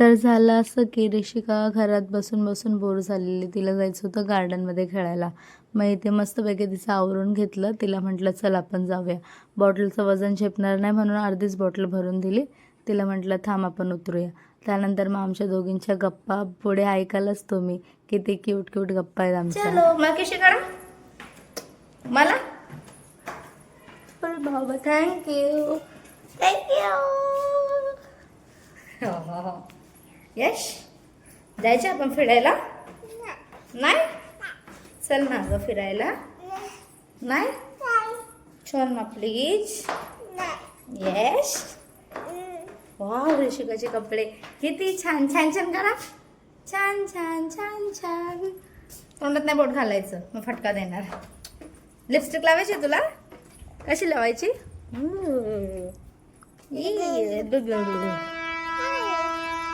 तर झालं असं की ऋषिका घरात बसून बसून बोर झालेली. तिला जायचं होतं गार्डनमध्ये खेळायला. मग इथे मस्तपैकी तिचं आवरून घेतलं. तिला म्हटलं चल आपण जाऊया. बॉटलचं वजन झेपणार नाही म्हणून अर्धीच बॉटल भरून दिली. तिला म्हटलं थांब आपण उतरूया. त्यानंतर मग आमच्या दोघींच्या गप्पा पुढे ऐकायलाच तुम्ही. किती क्यूट क्यूट गप्पा आहेत आमच्या. चलो मला कशी करा. मला? बाबा थँक्यू थँक्यू यश जायचं आपण फिरायला? नाही. चल ना ग फिरायला. नाही? चल ना प्लीज येस वाव ऋषिकाचे कपडे. किती छान छान छान करा. छान छान छान छान. तोंडात नाही बोट घालायचं. मग फटका देणार. लिपस्टिक लावायची तुला? कशी लावायची?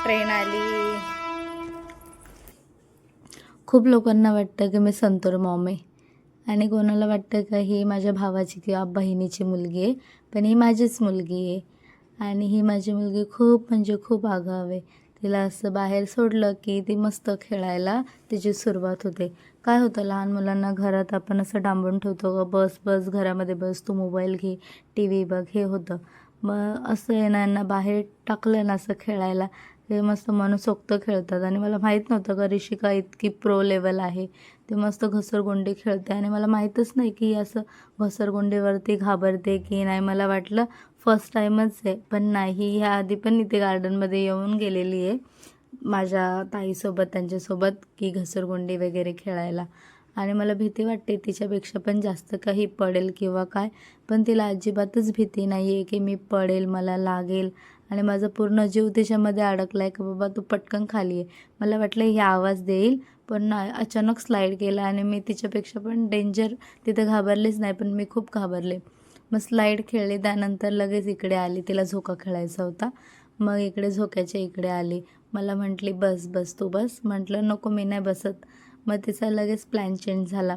ट्रेन आली. खूप लोकांना वाटतं की मी संतोर मॉम. आहे आणि कोणाला वाटतं का ही माझ्या भावाची किंवा बहिणीची मुलगी आहे पण ही माझीच मुलगी आहे. आणि ही माझी मुलगी खूप म्हणजे खूप आगाव आहे. तिला असं बाहेर सोडलं की ती मस्त खेळायला तिची सुरुवात होते. काय होतं लहान मुलांना घरात आपण असं डांबून ठेवतो का बस बस घरामध्ये बस तू मोबाईल घे टी व्ही बघ हे होतं. मग असं आहे बाहेर टाकलं ना असं खेळायला ते मस्त मनसोक्त खेळतात. आणि मला माहीत नव्हतं का ऋषिका इतकी प्रो लेवल आहे. ते मस्त घसरगुंडी खेळते. आणि मला माहीतच नाही की असं घसरगुंडीवरती घाबरते की नाही. मला वाटलं फर्स्ट टाईमच आहे. पण नाही ह्या आधी पण इथे गार्डनमध्ये येऊन गेलेली आहे. माझ्या ताईसोबत त्यांच्यासोबत की घसरगुंडी वगैरे खेळायला. आणि मला भीती वाटते तिच्यापेक्षा पण जास्त काही पडेल किंवा काय. पण तिला अजिबातच भीती नाही आहे की मी पडेल मला लागेल. आणि माझा पूर्ण जीव त्याच्यामध्ये अडकला आहे की बाबा तू पटकन खाली आहे मला वाटलं ही आवाज देईल पण अचानक स्लाईड केला आणि मी तिच्यापेक्षा पण डेंजर तिथे घाबरलेच नाही पण मी खूप घाबरले. मग स्लाईड खेळली त्यानंतर लगेच इकडे आली तिला झोका खेळायचा होता. मग इकडे झोक्याच्या इकडे आली. मला म्हटली बस बस तू बस. म्हटलं नको मी नाही बसत. मग तिचा लगेच प्लॅन चेंज झाला.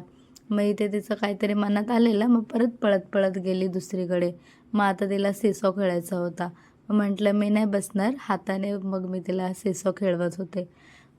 मग इथे तिचं काहीतरी मनात आलेलं मग परत पळत पळत गेली दुसरीकडे. मग आता तिला सेसॉ खेळायचा होता. म्हटलं मी नाही बसणार. हाताने मग मी तिला सेसो खेळवत होते.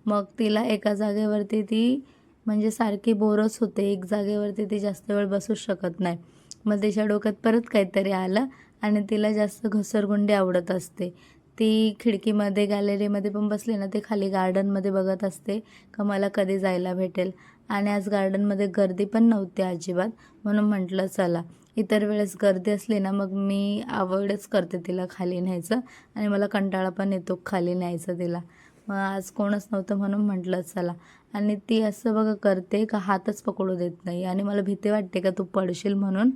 मग तिला एका जागेवरती ती म्हणजे सारखी बोरच होते. एक जागेवरती ती जास्त वेळ बसूच शकत नाही. मग तिच्या डोक्यात परत काहीतरी आलं आणि तिला जास्त घसरगुंडी आवडत असते. ती खिडकीमध्ये गॅलरीमध्ये पण बसली ना ते खाली गार्डनमध्ये बघत असते का मला कधी जायला भेटेल. आणि आज गार्डनमध्ये गर्दी पण नव्हती अजिबात. म्हणून म्हटलं चला. इतर वेळेस गर्दी असली ना मग मी आवडच करते तिला खाली न्यायचं. आणि मला कंटाळा पण येतो खाली न्यायचं तिला. मग आज कोणच नव्हतं म्हणून म्हटलं चला. आणि ती असं बघा करते का हातच पकडू देत नाही. आणि मला भीती वाटते का तू पडशील म्हणून.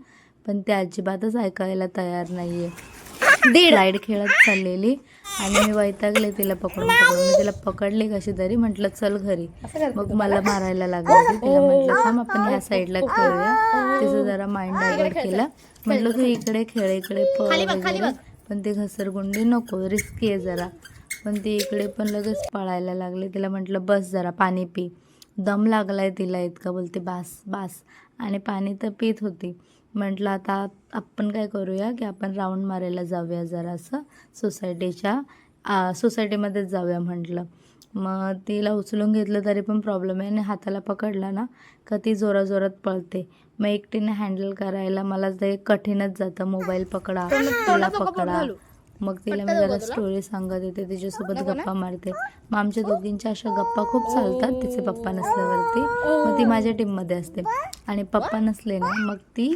पण ते अजिबातच ऐकायला तयार नाही आहे राईड खेळत चाललेली. आणि मी वैतागले तिला पकडून पकडून मी तिला पकडले कशी तरी. म्हटलं चल घरी. मग मला मारायला लागली तिला म्हटलं थांब आपण ह्या साईडला खेळूया. तिचं जरा माइंड डायव्हर्ट केलं. म्हटलं तू इकडे खेळ इकडे पळ पण ती घसरगुंडी नको रिस्की आहे जरा. पण ती इकडे पण लगेच पळायला लागली. तिला म्हटलं बस जरा पाणी पी. दम लागलाय तिला इतका बोलते बास बास. आणि पाणी तर पित होती. म्हटलं आता आपण काय करूया की आपण राऊंड मारायला जाऊया जरासं. सोसायटीच्या सोसायटीमध्येच जाऊया म्हटलं. मग तिला उचलून घेतलं तरी पण प्रॉब्लेम आहे आणि हाताला पकडला ना का ती जोराजोरात पळते. मग एकटीने हँडल करायला मला ते कठीणच जातं. मोबाईल पकडा तिला पकडा. मग तिला मी जरा स्टोरी सांगत येते तिच्यासोबत गप्पा मारते. मग आमच्या दोघींच्या अशा गप्पा खूप चालतात तिचे पप्पा नसल्यावरती. मग ती माझ्या टीममध्ये असते. आणि पप्पा नसले ना मग ती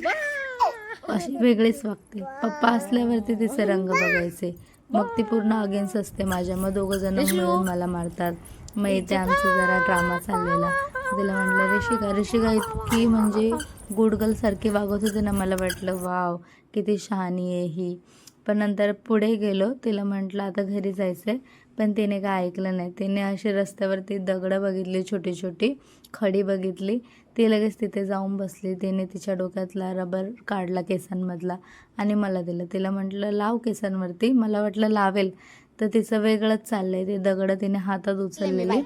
अशी वेगळीच वागते. पप्पा असल्यावरती तिचे रंग बघायचे. मग ती पूर्ण अगेन्स्ट असते माझ्या. मग दोघं जण मिळून मला मारतात. मग इथे आमचा जरा ड्रामा चाललेला. तिला म्हटलं ऋषिका ऋषिका इतकी म्हणजे गुड सारखी वागत होती ना मला वाटलं वाव किती शहाणी आहे ही. पण नंतर पुढे गेलो. तिला म्हटलं आता घरी जायचं आहे पण तिने काय ऐकलं नाही. तिने अशी रस्त्यावरती दगडं बघितली छोटी छोटी खडी बघितली. ती लगेच तिथे जाऊन बसली. तिने तिच्या डोक्यातला रबर काढला केसांमधला आणि मला दिलं. तिला म्हटलं लाव केसांवरती. मला वाटलं लावेल. तर तिचं वेगळंच चाललंय. ते दगडं तिने हातात उचललेली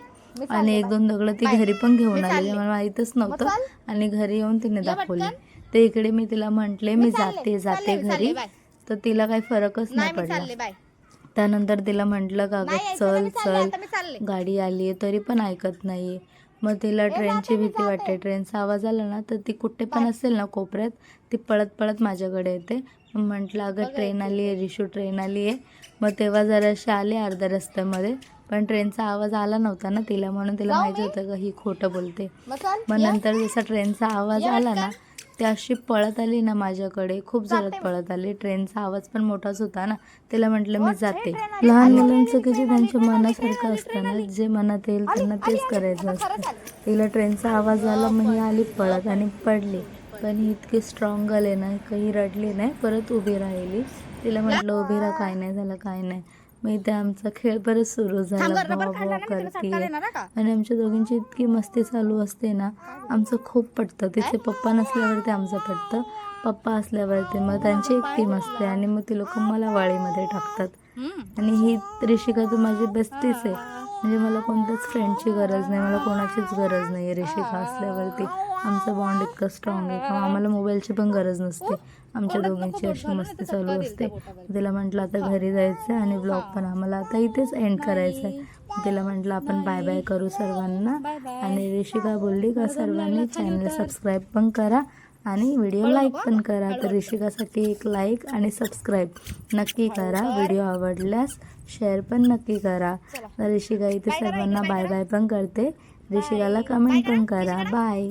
आणि एक दोन दगडं ती घरी पण घेऊन आलेली मला माहीतच नव्हतं आणि घरी येऊन तिने दाखवली. ते इकडे मी तिला म्हटले मी जाते जाते घरी. तर तिला काही फरकच नाही पडला. त्यानंतर तिला म्हटलं का गं चल नाही, मी चालले, चल. गाडी आली आहे तरी पण ऐकत नाही मग तिला ट्रेनची भीती वाटते. ट्रेनचा आवाज आला ना तर ती कुठे पण असेल ना कोपऱ्यात ती पळत पळत माझ्याकडे येते. मग म्हटलं अगं ट्रेन आली आहे रिशू ट्रेन आली आहे मग तेव्हा जराशी आले अर्ध्या रस्त्यामध्ये. पण ट्रेनचा आवाज आला नव्हता ना तिला म्हणून तिला माहिती होतं का ही खोटं बोलते. मग नंतर जसा ट्रेनचा आवाज आला ना ती अशी पळत आली ना माझ्याकडे. खूप जोरात पळत आली. ट्रेनचा आवाज पण मोठाच होता ना. तिला म्हटलं मी जाते. लहान मुलांचं किती त्यांच्या मनासारखं असतं ना जे मनात येईल त्यांना तेच करायचं असतं. तिला ट्रेनचा आवाज आला मग ही आली पळत आणि पडली. पण ही इतकी स्ट्रॉंग आले ना काही रडली नाही परत उभी राहिली. तिला म्हटलं उभी राहा काय नाही झालं काय नाही. मग इथे आमचा खेळ परत सुरू झाला. करते आणि आमच्या दोघींची इतकी मस्ती चालू असते ना आमचं खूप पटतं. तिचे पप्पा नसल्यावरती आमचं पटतं. पप्पा असल्यावरती मग त्यांची एक टीम असते आणि मग ती लोक मला वाळीमध्ये टाकतात. आणि ही ऋषिका तर माझी बेस्टीच आहे. म्हणजे मला कोणत्याच फ्रेंडची गरज नाही मला कोणाचीच गरज नाही. आहे ऋषिका असल्यावरती आमचं बॉन्ड इतकं स्ट्रॉंग आहे. किंवा आम्हाला मोबाईलची पण गरज नसते. आमच्या दोघांची अशी मस्ती चालू असते. तिला म्हटलं आता घरी जायचं आहे आणि ब्लॉग पण आम्हाला आता इथेच एंड करायचं आहे तिला म्हटलं आपण बाय बाय करू सर्वांना. आणि ऋषिका बोलली का सर्वांनी चॅनल सबस्क्राईब पण करा आणि व्हिडिओ लाईक पण करा. तर ऋषिकासाठी एक लाईक आणि सबस्क्राईब नक्की करा. व्हिडिओ आवडल्यास शेअर पण नक्की करा. ऋषिका इथे सर्वांना बाय बाय पण करते. ऋषिकाला कमेंट पण करा. बाय